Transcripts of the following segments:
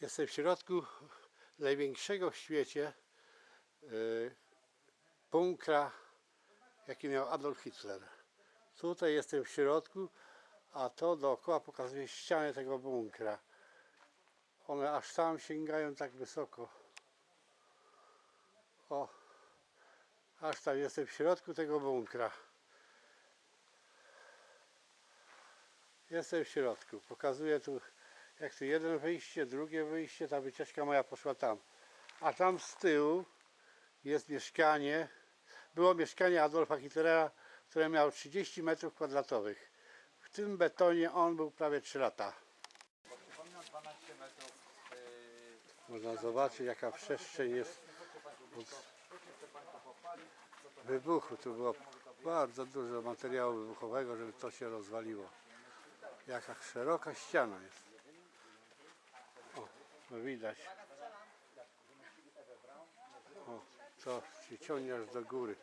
Jestem w środku największego w świecie bunkra, jaki miał Adolf Hitler. Tutaj jestem w środku, a to dookoła pokazuje ścianę tego bunkra. One aż tam sięgają tak wysoko. O, aż tam jestem w środku tego bunkra. Jestem w środku. Pokazuję tu, jak tu jeden wyjście, drugie wyjście. Ta wycieczka moja poszła tam. A tam z tyłu jest mieszkanie. Było mieszkanie Adolfa Hitlera, które miało 30 metrów kwadratowych. W tym betonie on był prawie 3 lata. Przypominam 12 metrów. Można zobaczyć, jaka przestrzeń jest od wybuchu. Tu było bardzo dużo materiału wybuchowego, żeby to się rozwaliło. Jaka szeroka ściana jest. No widać. O, to się ciągnie aż do góry.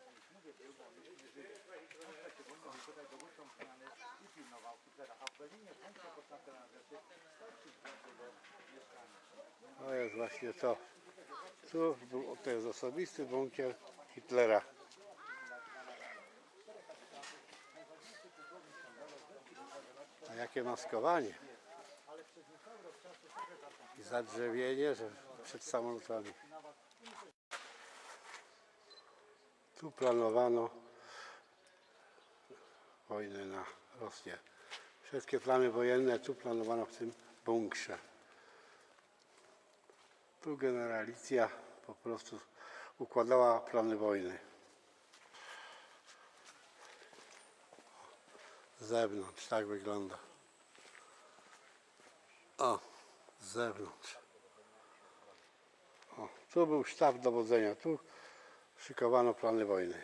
To jest właśnie to. Tu to jest osobisty bunkier Hitlera. A jakie maskowanie. Zadrzewienie, że przed samolotami. Tu planowano wojnę na Rosję. Wszystkie plany wojenne tu planowano w tym bunkrze. Tu generalicja po prostu układała plany wojny. Z zewnątrz tak wygląda. O, z zewnątrz. O, tu był sztab dowodzenia, tu szykowano plany wojny.